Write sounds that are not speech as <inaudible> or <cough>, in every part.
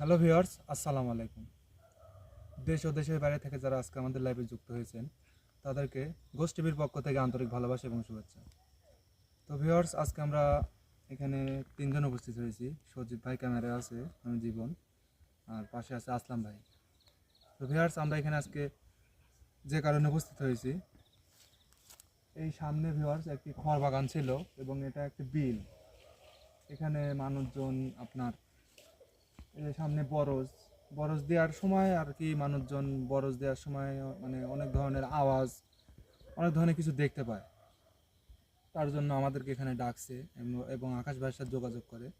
Hello viewers, আসসালামু আলাইকুম। দেশ ও দেশের বাইরে থেকে যারা আজকে আমাদের লাইভে যুক্ত হয়েছেন, তাদেরকে গোষ্ঠ টিভির পক্ষ থেকে আন্তরিক ভালোবাসা এবং শুভেচ্ছা। তো ভিউয়ার্স, আজকে আমরা এখানে তিনজন উপস্থিত হয়েছি। সজিব ভাই ক্যামেরা আছে, আমি জীবন, আর পাশে আছে আসলাম ভাই। তো ভিউয়ার্স, আমরা এখানে আজকে যে কারণে উপস্থিত হয়েছি, এই সামনে ভিউয়ার্স একটি খড় বাগান ছিল এবং এটা একটি বিল। এখানে মানুষজন আপনার সামনে বরজ। বরজ দেওয়ার সময় আর কি মানুষজন বরজ দেওয়ার সময় মানে অনেক ধরনের আওয়াজ, অনেক ধরনের কিছু দেখতে পায়। তার জন্য আমাদেরকে এখানে ডাকছে এবং- আকাশ ভাইয়ের সাথে যোগাযোগ করে।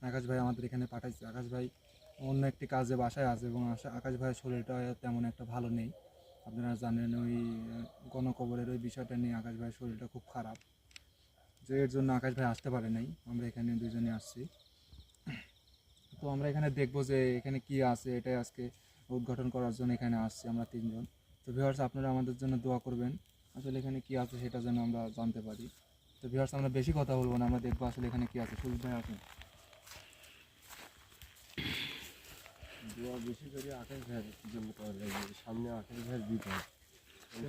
আকাশ ভাই আমাদের এখানে পাঠাইছে। আকাশ ভাই অন্য একটি কাজে বাসায় আছে এবং আকাশ ভাইয়ের শরীরটা তেমন একটা ভালো নেই। আপনারা জানেন ওই গণকবরের ওই বিষয়টা নিয়ে আকাশ ভাইয়ের শরীরটা খুব খারাপ। যে এর জন্য আকাশ ভাই আসতে পারে নাই। আমরা এখানে দুজনে আসছি। তো আমরা এখানে দেখব যে এখানে কি আছে এটাই আজকে উদ্ঘাটন করার জন্য এখানে আসছি আমরা তিনজন। তো ভিউয়ার্স আপনারা আমাদের জন্য দোয়া করবেন আসলে এখানে কি আছে সেটা যেন আমরা জানতে পারি। তো ভিউয়ার্স আমরা বেশি কথা বলব না আমরা দেখব আসলে এখানে কি আছে। সুজিত ভাই আসুন দোয়া বেশি করে আকাশ ভাইয়ের জন্য করা লাগবে সামনে আকাশ ভাইয়ের বিপদ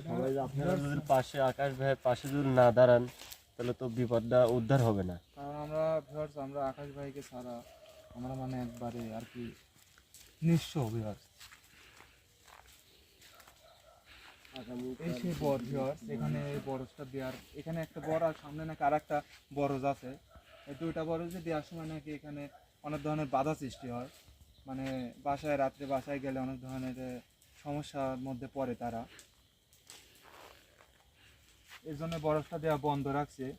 সবাই আপনারা যদি পাশে আকাশ ভাইয়ের পাশে যদি না দাঁড়ান তাহলে তো বিপদটা উদ্ধার হবে না। কারণ আমরা ভিউয়ার্স আমরা আকাশ ভাইকে ছাড়া আমরা মানে একবারে আর কি নিঃস্ব আগামী এই সেই এখানে এই বরজটা দেওয়ার এখানে একটা বর আর সামনে নাকি আর একটা বরজ আছে। এই দুইটা বরজে দেওয়ার সময় নাকি এখানে অনেক ধরনের বাধা সৃষ্টি হয়। মানে বাসায়, রাত্রে বাসায় গেলে অনেক ধরনের সমস্যার মধ্যে পড়ে তারা। এর জন্য বরফটা দেওয়া বন্ধ রাখছে,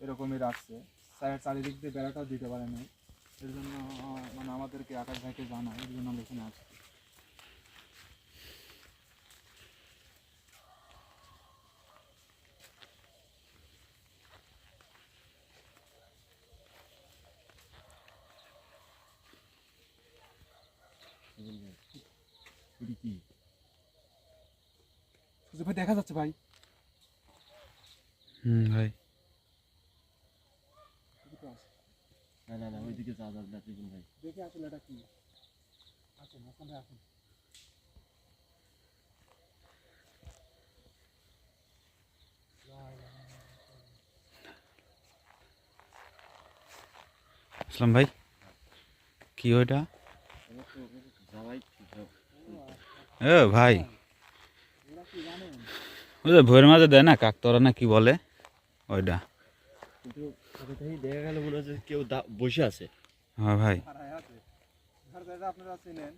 এরকমই রাখছে। চার- চারিদিক দিয়ে বেড়াটাও দিতে পারে না এর জন্য আহ, মানে আমাদেরকে আকাশ ভাইকে জানায় এর জন্য আমরা এখানে আসছি এটি কি সুযোগ ভাই দেখা যাচ্ছে ভাই হুম ভাই এদিকে আসো। না না না ওইদিকে যাওয়া যাবে না ত্রিপুণ ভাই। দেখে আসলে এটা কি? আসুন ভাই আসুন। আসলাম ভাই। কি ওইটা? এ ভাই। ওই ভোরের মাঝে দেয় না কাকতরা না কি বলে? ওইটা। দেখা গেল মনে হচ্ছে কেউ বসে আছে। হ্যাঁ ভাই। ভাড়ায় আছে। আর যেটা আপনারা চিনেন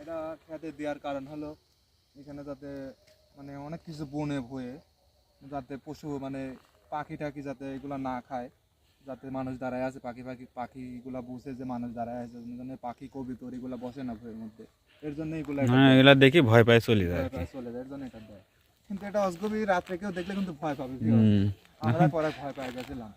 এটা খেতে দেওয়ার কারণ হলো এখানে যাতে মানে অনেক কিছু বনে বয়ে যাতে পশু মানে পাখি টাকি যাতে এগুলা না খায় যাতে মানুষ দাঁড়ায় আছে পাখি পাখি পাখিগুলা বুঝে যে মানুষ দাঁড়ায় আছে মানে পাখি কবিতর এগুলা বসে না ভয়ের মধ্যে। এর জন্য এগুলা দেখি ভয় পায় চলে যায় চলে যায় এর জন্য এটা দেয়। কিন্তু এটা অজগবি রাত্রে কেউ দেখলে কিন্তু ভয় পাবে আমরা পরে ভয় পাই গেছিলাম।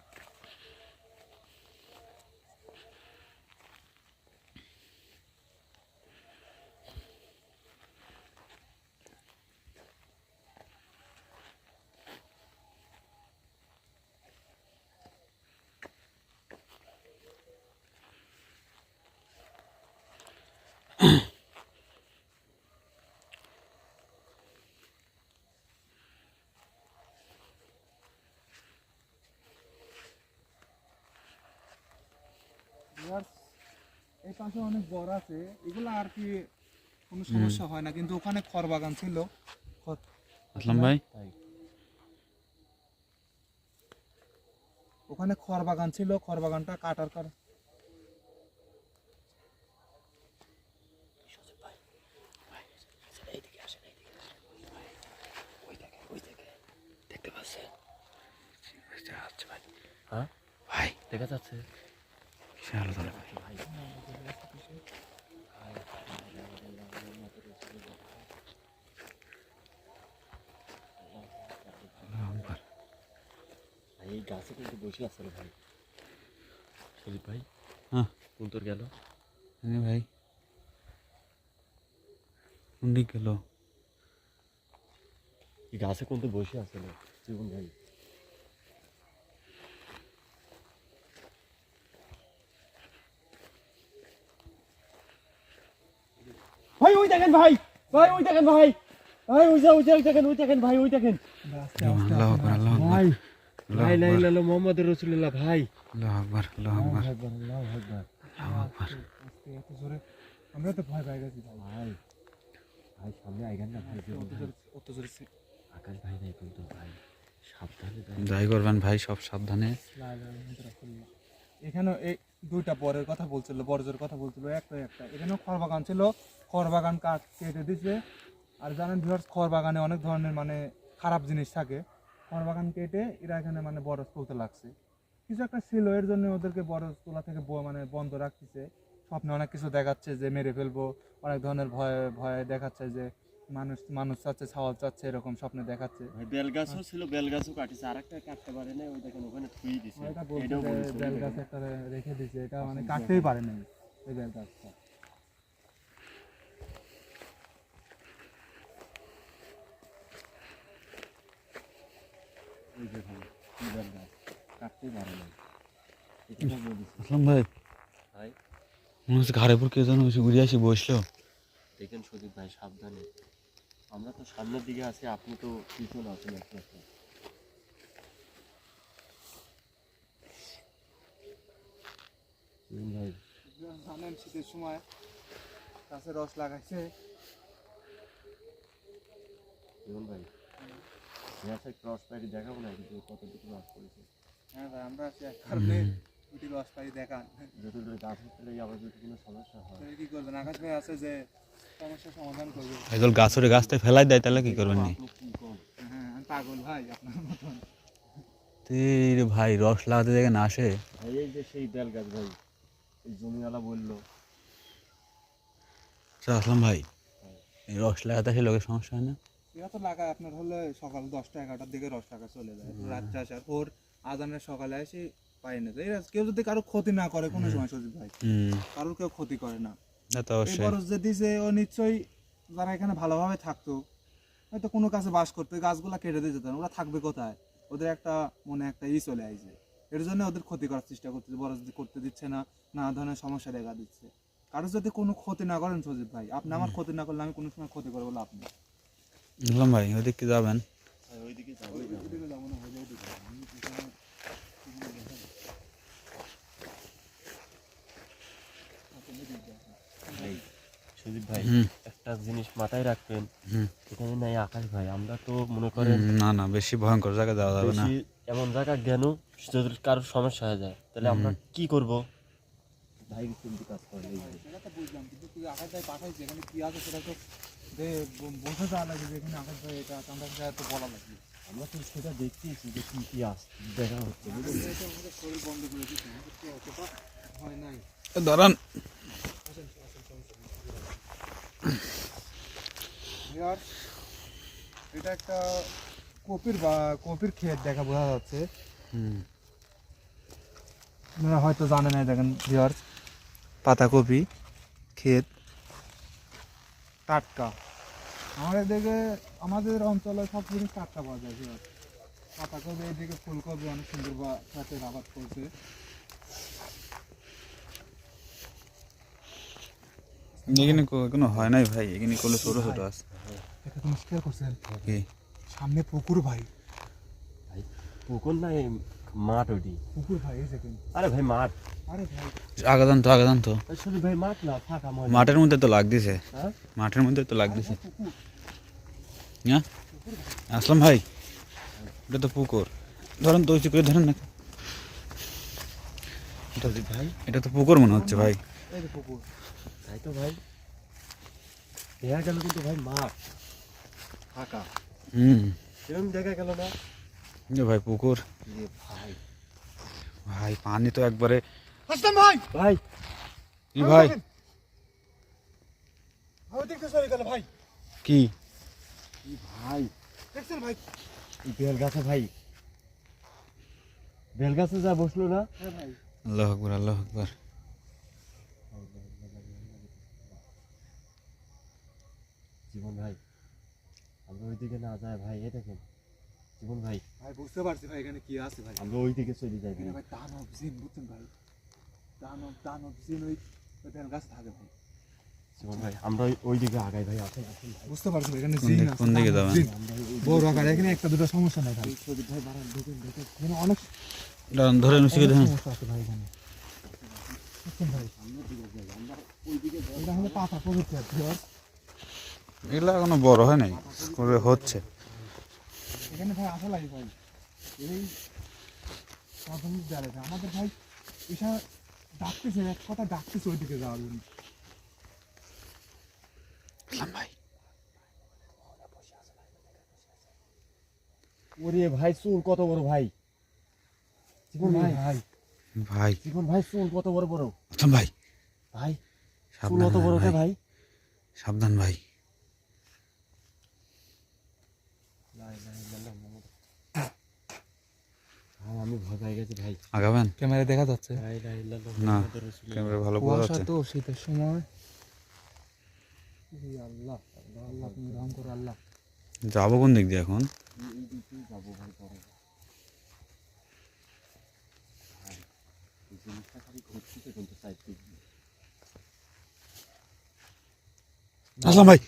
এই অনেক বড় আছে এগুলো আর কি কোনো সমস্যা হয় না কিন্তু ওখানে খড় বাগান ছিল। আসলাম ভাই। ওখানে খড় বাগান ছিল খড় বাগানটা কাটার কারণ হ্যাঁ? ভাই দেখা যাচ্ছে কিসের আলো ধরে ভাই ভাই আকবার। ভাই এই গাছে কিন্তু বসে আছে রে ভাই। শরীফ ভাই? হ্যাঁ। কোন তোর গেল? হ্যাঁ ভাই। কোন দিক গেল? এই গাছে কিন্তু বসে আছে রে জীবন ভাই। ভাই ওই দেখেন ভাই। ভাই ওই দেখেন ভাই। ভাই ওই যে ওই দেখেন ওই দেখেন ভাই ওই দেখেন। আল্লাহু ভাই আল্লাহু ভাই লা আকবার। ইলাহা ইল্লাল্লাহ মুহাম্মাদুর রাসূলুল্লাহ ভাই। আল্লাহু আকবার আল্লাহু আকবার। আল্লাহু আকবার। আল্লাহু আকবার। এত জোরে। আমরা তো ভয় গেছি ভাই। সামনে আইগান না ভাই অত জোরে জোরে আকাশ ভাই নাই কিন্তু ভাই। সাবধানে যাই করবেন ভাই সব সাবধানে। এখানে এই দুইটা বরের কথা বলছিল বরজের কথা বলছিল একটা একটা। এখানেও খড় বাগান ছিল খড় বাগান কাট কেটে দিছে। আর জানেন ভিউয়ার্স খড় বাগানে অনেক ধরনের মানে খারাপ জিনিস থাকে। খড় বাগান কেটে এরা এখানে মানে বরজ তুলতে লাগছে। কিছু একটা ছিল এর জন্য ওদেরকে বরজ তোলা থেকে মানে বন্ধ রাখতেছে। স্বপ্নে অনেক কিছু দেখাচ্ছে যে মেরে ফেলব অনেক ধরনের ভয় ভয়ে দেখাচ্ছে যে মানুষ মানুষ চাচ্ছে ছাওয়াল চাচ্ছে এরকম স্বপ্নে দেখাচ্ছে। ভাই বেল ছিল বেল গাছও কাটিছে আরেকটা কাটতে পারে না ওই দেখেন ওখানে থুই দিছে। এটা বলছে এটাও যে বলছে। বেল গাছ একটা রেখে দিছে এটা মানে কাটতেই পারে নাই এই বেল গাছ কাটতে পারে না আসলাম ভাই ভাই। মনে হচ্ছে ঘাড়ের উপর কে যেন এসে ঘুরে আসি বসল। দেখেন সুদীপ ভাই সাবধানে। আমরা তো সামনের দিকে আছি আপনি তো পিছনে আছেন একটু একটু। ভাই। জানেন শীতের সময় গাছে রস লাগাইছে। ভাই। ক্রস পাইটি দেখাবো না কিন্তু কতটুকু রস পড়েছে হ্যাঁ ভাই আমরা আছি এক কারণে দুটি পাই দেখান যতটুকু গাছ হলে আবার যদি কোনো সমস্যা হয়। কি করবেন? আকাশ ভাই আছে যে সমস্যার সমাধান করবে। এগুলো গাছরে গাছটা ফেলাই দেয় তাহলে কি করবেন নি? হ্যাঁ পাগল ভাই আপনার মতন। তীর ভাই রস লাগাতে দেখে না আসে। ভাই এই যে সেই বেল গাছ ভাই এই জমিওয়ালা বলল। আচ্ছা, আসলাম ভাই। এই রস লাগাতে আসে লোকের সমস্যা হয় না। এটা তো লাগায় আপনার হলে সকাল দশটা এগারোটার দিকে রস টাকা চলে যায়। রাত্রে আসার ওর আজানের সকালে এসে পাই না। এরা কেউ যদি কারও ক্ষতি না করে কোনো সময় সজিব ভাই কারোর কেউ ক্ষতি করে না। বরজ যে দিছে ও নিশ্চয়ই যারা এখানে ভালোভাবে থাকতো হয়তো কোনো কাছে বাস করতো গাছগুলা কেটে দিয়ে যেত ওরা থাকবে কোথায়? ওদের একটা মনে একটা ই চলে আইছে। এর জন্য ওদের ক্ষতি করার চেষ্টা করতেছে দি- করতে দিচ্ছে না নানা ধরনের সমস্যা দেখা দিচ্ছে। কারও যদি কোনো ক্ষতি না করেন সজিব ভাই আপনি আমার ক্ষতি না করলে আমি কোনো সময় ক্ষতি করব না আপনি আসলাম ভাই ওদিক কি যাবেন। ভাই ওইদিকে যাব ওইদিকে যাব না, ওইদিকে যাব। আমি এখানে- ভাই সুদীপ ভাই হুম। একটা জিনিস মাথায় রাখবেন এখানে নাই আকাশ ভাই আমরা তো মনে করেন না না বেশি ভয়ঙ্কর জায়গায় যাওয়া যাবে না। এমন জায়গা যদি কারোর সমস্যা হয়ে যায় তাহলে আমরা কি করব? ভাই কিন্তু কাজ করে সেটা তো বুঝলাম কিন্তু তুই আকাশ ভাই পাঠাইছে এখানে কি আছে সেটা তো ব- বোঝা লাগে যে এখানে আকাশ ভাই এটা ভাই বলা লাগবে। আমরা তো সেটা দেখতেছি যে কি কি আস দেখা হচ্ছে শরীর বন্ধ করে দিচ্ছে অতটা ভয় নাই দাঁড়ান এটা একটা কপির বা কপির ক্ষেত দেখা বোঝা যাচ্ছে। আপনারা হয়তো জানে না দেখেন ভিওর পাতাকপি ক্ষেত। টাটকা। আমাদের দিকে আমাদের অঞ্চলে সব জিনিস টাটকা পাওয়া যায় পাতাকপি এদিকে ফুলকপি অনেক সুন্দর বা আবাদ করছে। এখানে কোনো হয় নাই ভাই এখানে করলে ছোট ছোট আছে। এটা তুমি করছেন। সামনে পুকুর ভাই। ভাই পুকুর না এই মাঠ ওটি পুকুর ভাই আরে ভাই মাঠ। আরে ভাই। আগে তো আগে তো। আরে ভাই মাঠ না ফাঁকা মাঠ মাঠের মধ্যে তো লাগ দিছে। হ্যাঁ? মাঠের মধ্যে তো লাগ দিছে। হ্যাঁ? আসলাম ভাই। এটা তো পুকুর। ধরেন তো করে ধরেন না। এটা ভাই। এটা তো পুকুর মনে হচ্ছে ভাই। পুকুর। তাই তো ভাই। দেখা গেল কিন্তু ভাই মাঠ। ফাঁকা। হুম। এরকম দেখা গেল না? ভাই পুকুর। ভাই। ভাই পানি তো একবারে ভাই। ভাই। কি ভাই? ভাই দেখতে সরে গেল ভাই। কি? ভাই। দেখছেন ভাই? এই বেল গাছে ভাই। বেল গাছে যা বসল না? হ্যাঁ ভাই। আল্লাহ আকবর আল্লাহ আকবর। জীবন ভাই আমরা ওইদিকে না যাই ভাই এ দেখেন। জীবন ভাই? ভাই বুঝতে পারছি ভাই এখানে কি আছে ভাই। আমরা ওইদিকে চলে যাই এখানে ভাই। ভাই দানব জিন বুঝছেন ভাই? দানব দানব জিন ওই ওই বেল গাছে থাকে ভাই। জীবন ভাই আমরা ওই- ওই দিকে আগাই ভাই বুঝতে পারছ এখানে কোন জিন কোন দিকে যাবেন? বড় আকার এখানে একটা দুটো সমস্যা নাই ভাই। সদীপ ভাই বাড়ান ঢুকেন ঢুকেন এখানে অনেক ধরে সমস্যা আছে ভাই এখানে এগুলো এখনও বড় হয় নাই করে হচ্ছে। এখানে ভাই আসা লাগে ভাই। এই প্রাথমিক ভাই আমাদের ভাই এটা ডাকতেছে এক কথা ডাকতেছে ওইদিকে যাওয়ার জন্য। ভাই। ওরে ভাই চুল কত বড় ভাই? জীবন ভাই। ভাই। ভাই। জীবন ভাই চুল কত বড় বড়? ভাই। ভাই চুল সাবধান কত বড় ভাই, ভাই? সাবধান ভাই ভাই আমি ভয় পেয়ে গেছি ভাই। আগাবেন? ক্যামেরা দেখা যাচ্ছে। না ক্যামেরা ভালো বোঝা যাচ্ছে। তো শীতের সময়। আল্লাহ আল্লাহ আল্লাহ তুমি রহম করো আল্লাহ। যাব কোন দিক দিয়ে এখন? যাব ভাই পরে ভাই, এই জিনিসটা খালি ঘুরতেছে কিন্তু সাইড দিক দিয়ে। আসলাম ভাই।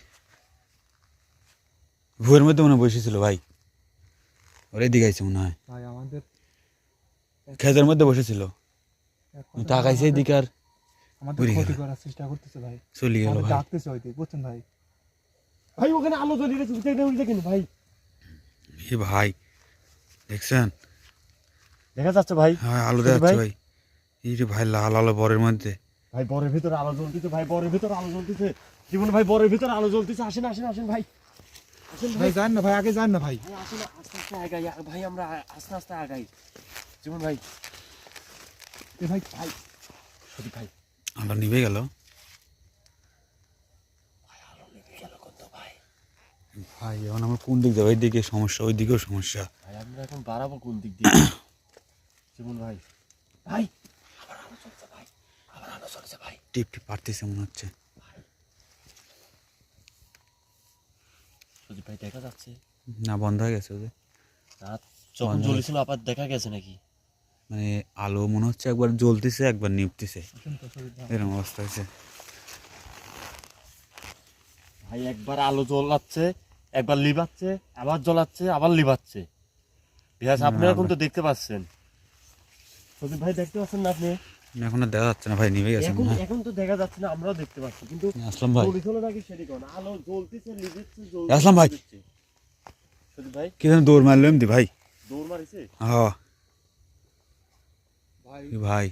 ভুয়ের মধ্যে মনে হয় বসেছিল ভাই। ওর এদিকে আইছে মনে হয়। ভাই আমাদের খেতের মধ্যে বসেছিল। তাকাইছে এদিকে আর আমাদের ক্ষতি করার চেষ্টা করতেছে ভাই। চলে গেল ভাই। ডাকতেছে ওইদিকে বুঝছেন ভাই? ভাই ওখানে আলো গেছে দেখেন ভাই? এ ভাই দেখছেন? দেখা যাচ্ছে ভাই। হ্যাঁ আলো সত্যি দেখাচ্ছে ভাই? এই যে ভাই লাল আলো বরের মধ্যে। ভাই বরের ভিতরে আলো জ্বলতেছে ভাই বরের ভিতরে আলো জ্বলতেছে। জীবন ভাই বরের ভিতরে আলো জ্বলতেছে। আসেন আসেন আসেন ভাই। আসেন ভাই ভাই। যান না ভাই আগে যান না ভাই। ভাই আসেন আস্তে আস্তে আগাই। ভাই আমরা আস্তে আস্তে আগাই। জীবন ভাই ভাই ভাই সত্যি ভাই। আলো নিভে গেল ভাই। এখন আমার কোন দিক যাব এইদিকে সমস্যা ওই দিকেও সমস্যা। ভাই আমরা এখন বাড়াবো কোন দিক দিয়ে? <coughs> জীবন ভাই ভাই আবার আলো চলছে ভাই আবার আলো চলছে ভাই। টিপ টিপ পারতেছে মনে হচ্ছে। সত্যি ভাই দেখা যাচ্ছে। না বন্ধ হয়ে গেছে ওদের। রাত যখন জ্বলেছিল আবার দেখা গেছে নাকি? মানে আলো মনে হচ্ছে একবার জ্বলতেছে একবার নিপতেছে তো। এরকম অবস্থা হয়েছে। ভাই একবার আলো জ্বলাচ্ছে একবার লিবাচ্ছে আবার জ্বলাচ্ছে আবার লিবাচ্ছে বিহাস আপনারা কিন্তু দেখতে পাচ্ছেন। সন্দীপ ভাই দেখতে পাচ্ছেন না আপনি? এখন আর দেখা যাচ্ছে না ভাই নিভে গেছে এখন এখন তো দেখা যাচ্ছে না আমরাও দেখতে পাচ্ছি কিন্তু আসলাম ভাই। চলিছিল নাকি সেদিকে না আলো জ্বলতেছে লিবেছে আসলাম ভাই। সন্দীপ ভাই। কি যেন দৌড় মারলো এমনি ভাই। দৌড় মারিছে? হ্যাঁ। ভাই। ভাই।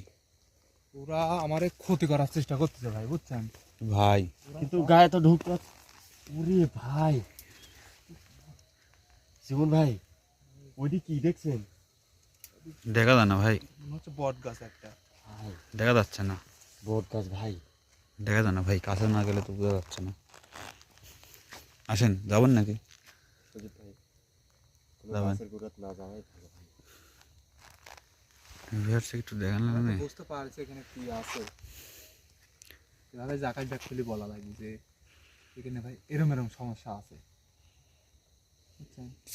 ওরা আমারে ক্ষতি করার চেষ্টা করতেছে ভাই বুঝছেন? ভাই। কিন্তু গায়ে তো ঢুক ওরে ভাই। জীবন ভাই ওইটি কি দেখছেন? দেখা যায় না ভাই। হচ্ছে বট গাছ একটা। দেখা যাচ্ছে না। বট গাছ ভাই। দেখা যায় না ভাই কাছে না গেলে তো বোঝা যাচ্ছে না। আসেন যাবেন নাকি? যাবেন। না ভাই ভিউয়ার্স একটু দেখান না বুঝতে পারছি এখানে কি আছে। এভাবে জাকাত ডাক খুলে বলা লাগে যে এখানে ভাই এরম এরম সমস্যা আছে।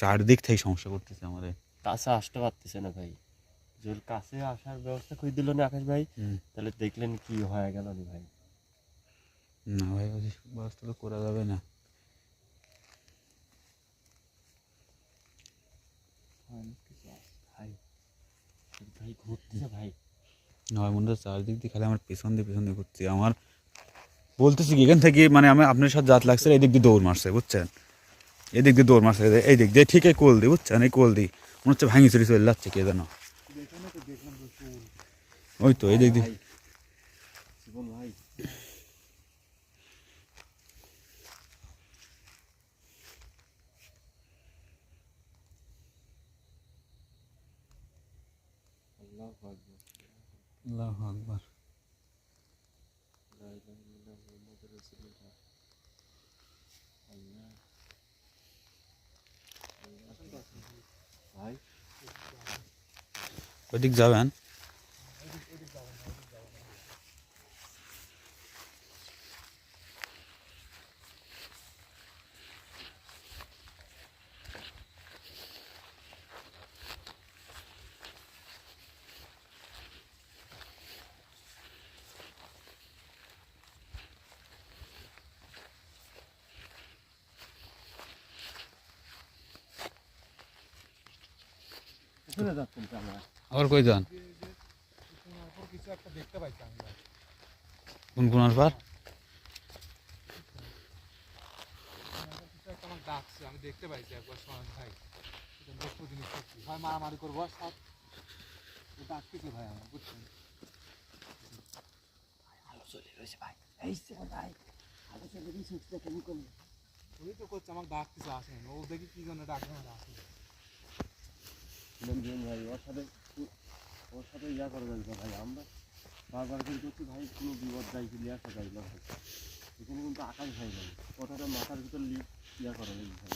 চারদিক থেকে সমস্যা করতেছে আমাদের কাছে আসতে পারতেছে না ভাই। যদি কাছে আসার ব্যবস্থা করে দিল না আকাশ ভাই। তাহলে দেখলেন কি হয়ে গেল নি ভাই। না ভাই ওই ব্যবস্থা তো করা যাবে না। ভাই ভাই ঘুরতেছে ভাই। নয় ভাই চারদিক দিয়ে খালি আমার পেছন দিয়ে পেছন দিয়ে ঘুরছি। আমার বলতেছি কি এখান থেকে মানে আমি আপনার সাথে জাত লাগছে এদিক দিয়ে দৌড় মারছে বুঝছেন? এদিক দিয়ে দৌড় মারছে এই দিক দিয়ে ঠিক এই কোল দিই বুঝছেন? এই কোল দিই মনে হচ্ছে ভাঙি চুরি চলে যাচ্ছে কে যেন ওই তো এই দিক দিয়ে ভাই জীবন ভাই আল্লাহু আকবার আল্লাহু আকবার ওইদিক যাবেন? আবার কই যান কিছু একটা দেখতে পাইছি আমি ভাই। কোন কোন আসবার কিছু একটা আমার ডাকছে আমি দেখতে পাইছি একবার সোহান ভাই। বস্তু জিনিস সত্যি ভাই মারামারি করব সব ডাকতেছে ভাই আমার বুঝছেন ওই তো করছে আমাকে ডাকতেছে আসেন। ও দেখি কি জন্য ডাকবে না আসেন। রঞ্জন ভাই ওর সাথে ওর সাথে ইয়া করা যাবে না ভাই আমরা বারবার করে করছি ভাই কোনো বিপদ যাই কি লিয়া আসা যাই না ভাই। এখানে কিন্তু আকাশ ভাই নাই কথাটা মাথার ভিতর ইয়া করা যাবে ভাই।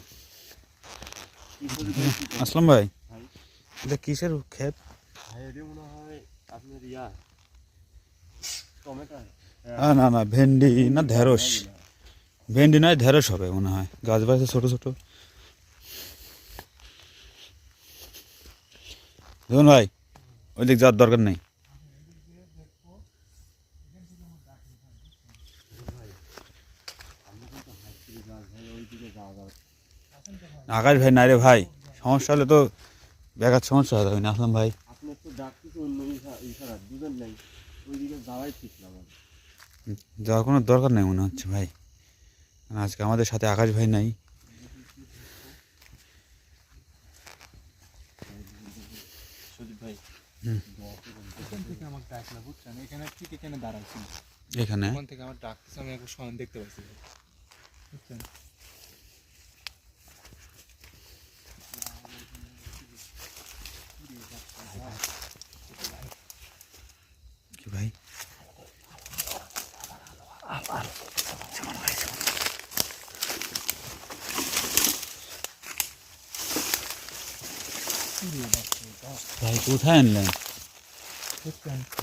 ভাই আসলাম ভাই। ভাই। এটা কিসের ক্ষেত ভাই এটা মনে হয় আপনার ইয়া টমেটো। না না ভেন্ডি না ঢেঁড়স। ভেন্ডি নয় ঢেঁড়স হবে মনে হয়। গাছ বাড়ছে ছোটো ছোট। দেখুন ভাই ওই দিক যাওয়ার দরকার নেই। আকাশ ভাই নাই রে ভাই সমস্যা হলে তো বেকার সমস্যা হয়ে যাবে না। আসলাম ভাই। আপনার তো ডাকতেছে অন্য ইশারা দুজন নাই। ওইদিকে যাওয়াই ঠিক না যাওয়ার কোনো দরকার নেই মনে হচ্ছে ভাই। আজকে আমাদের সাথে আকাশ ভাই নাই সুদীপ ভাই এখান থেকে আমাকে ডাকলো বুঝছেন? এখানে ঠিক এখানে দাঁড়াইছি এখানে? ওখান থেকে আমার ডাকতেছে আমি একবার দেখতে পাচ্ছি বুঝছেন কি ভাই ভাই কোথায় আনলেন?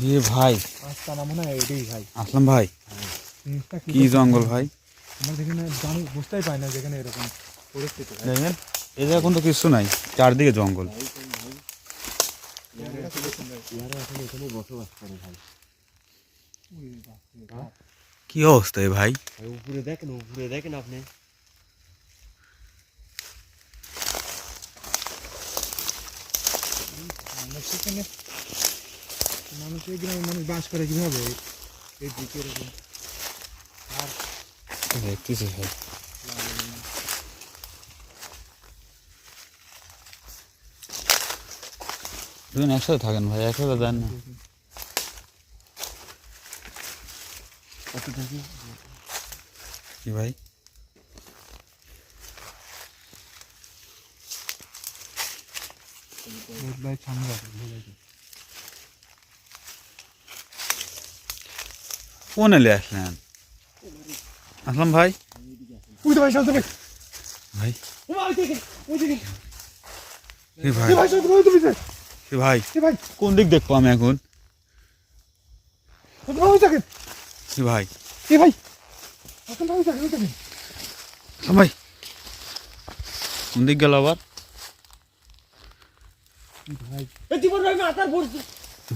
এ ভাই। মনে হয় আসলাম ভাই। কি জঙ্গল ভাই? আমরা যেখানে বুঝতেই পাই না যেখানে এরকম পরিস্থিতি। দেখেন এই জায়গা কিন্তু কিছু নাই চারদিকে জঙ্গল। এখানে কি অবস্থা ভাই? ভাই উপরে দেখেন উপরে দেখেন আপনি মানুষ সেখানে মানুষ এই গ্রামে মানুষ বাস করে কীভাবে এই দিকে এরকম আর দেখতেছি ভাই দুজন একসাথে থাকেন ভাই একসাথে দেন না কত দেখি কি ভাই রোদ সামনে। কোন এলে আসলেন? আসলাম ভাই। উই তো ভাই শান্ত ভাই। ভাই। ও ভাই ওই দিকে ভাই? ভাই শান্ত ভাই তুমি ভাই? ভাই। কোন দিক দেখব আমি এখন? ভাই ওই ভাই? ভাই। ওই ওই কোন দিক গেল আবার? ভাই। জীবন ভাই মাথার পড়ছে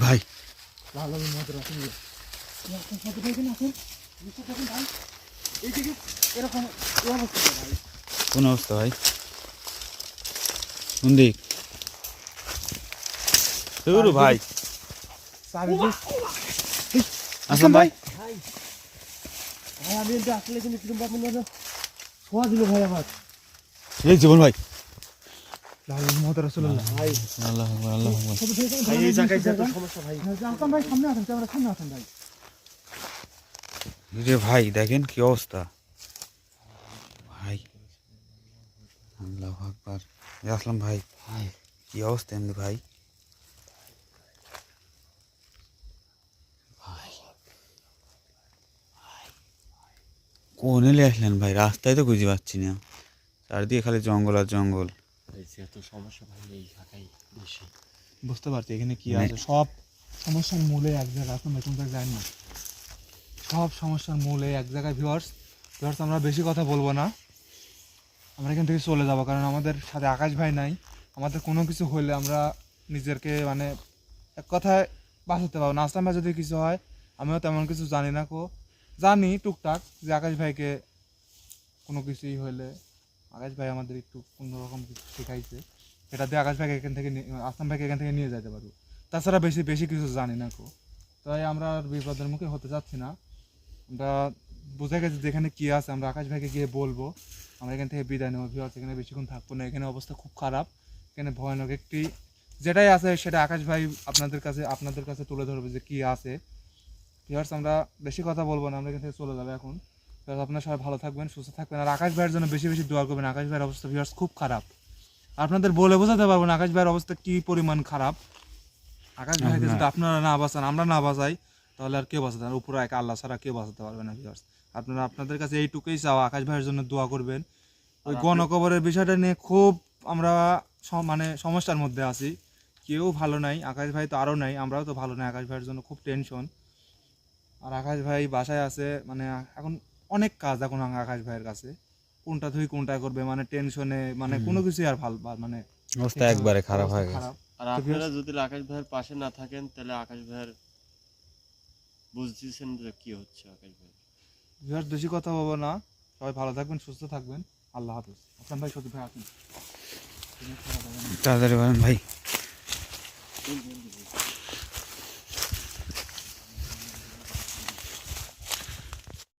ভাই। লাল লাল এখন নিচে এরকম এই অবস্থা ভাই। কোন অবস্থা ভাই? কোন দিক? শুরু ভাই। আসলাম ভাই। ভাই? ভাই আমি আসলে কিন্তু কিরম বাপ মনে ছোঁয়া দিল ভাই আমার। এই জীবন ভাই লাল লাল মত রাসূলুল্লাহ ভাই আছে ভাই। দেখেন কি অবস্থা। ভাই আল্লাহ আকবার। আসলাম ভাই। ভাই। কি অবস্থা এমনি ভাই। কোন এলে আসলেন ভাই? রাস্তায় তো খুঁজে পাচ্ছি না। চারদিকে খালি জঙ্গল আর জঙ্গল। যত সমস্যা ভাই এই জায়গায় বেশি। বুঝতে পারছি এখানে কি মানে- আছে? সব সমস্যার মূলে এক জায়গায় এখন কোন জায়গায় যায় না। সব সমস্যার মূলে এক জায়গায় ভিউয়ার্স ভিউয়ার্স আমরা বেশি কথা বলব না। আমরা এখান থেকে চলে যাব কারণ আমাদের সাথে আকাশ ভাই নাই। আমাদের কোনো কিছু হলে আমরা নিজেরকে মানে এক কথায় বাঁচাতে পারব না। আসলাম ভাই যদি কিছু হয় আমিও তেমন কিছু জানি না কো। জানি টুকটাক যে আকাশ ভাইকে কোনো কিছুই হলে আকাশ ভাই আমাদের একটু অন্যরকম কিছু শেখাইছে। এটা দিয়ে আকাশ ভাইকে এখান থেকে আসলাম ভাইকে এখান থেকে নিয়ে যেতে পারব। তাছাড়া বেশি বেশি কিছু জানি না কো। তাই আমরা আর বিপদের মুখে হতে যাচ্ছি না। আমরা বুঝে গেছি যে এখানে কী আছে। আমরা আকাশ ভাইকে গিয়ে বলব, আমরা এখান থেকে বিদায় নেব। ভিওয়ার্স এখানে বেশিক্ষণ থাকব না। এখানে অবস্থা খুব খারাপ। এখানে ভয়ানক একটি যেটাই আছে সেটা আকাশ ভাই আপনাদের কাছে আপনাদের কাছে তুলে ধরবে যে কী আছে। ভিওয়ার্স আমরা বেশি কথা বলব না। আমরা এখান থেকে চলে যাব এখন। ভিউয়ার্স, আপনারা সবাই ভালো থাকবেন সুস্থ থাকবেন। আর আকাশ ভাইয়ের জন্য বেশি বেশি দোয়া করবেন আকাশ ভাইয়ের অবস্থা ভিউয়ার্স খুব খারাপ। আপনাদের বলে বোঝাতে পারব না আকাশ ভাইয়ের অবস্থা কি পরিমাণ খারাপ। আকাশ ভাইকে যদি আপনারা না বাঁচান আমরা না বাঁচাই তাহলে আর কে বাঁচাতে পারবে উপরে এক আল্লাহ ছাড়া কেউ বাঁচাতে পারবে না ভিউয়ার্স আপনারা আপনাদের কাছে এইটুকুই চাও আকাশ ভাইয়ের জন্য দোয়া করবেন। ওই গণকবরের বিষয়টা নিয়ে খুব আমরা মানে সমস্যার মধ্যে আছি। কেউ ভালো নাই আকাশ ভাই তো আরও নাই আমরাও তো ভালো নাই। আকাশ ভাইয়ের জন্য খুব টেনশন আর আকাশ ভাই বাসায় আছে মানে এখন অনেক কাজ এখন আকাশ ভাইয়ের কাছে। কোনটা তুই কোনটা করবে মানে টেনশনে মানে কোনো কিছুই আর ভালো মানে অবস্থা একবারে খারাপ হয়ে গেছে। আর আপনারা যদি আকাশ ভাইয়ের পাশে না থাকেন তাহলে আকাশ ভাইয়ের বুঝতেছেন যে কি হচ্ছে আকাশ ভাই। ভিউয়ার্স বেশি কথা বলব না। সবাই ভালো থাকবেন সুস্থ থাকবেন। আল্লাহ হাফিজ। আসলাম ভাই সত্যি ভাই আসুন। তাড়াতাড়ি বলেন ভাই?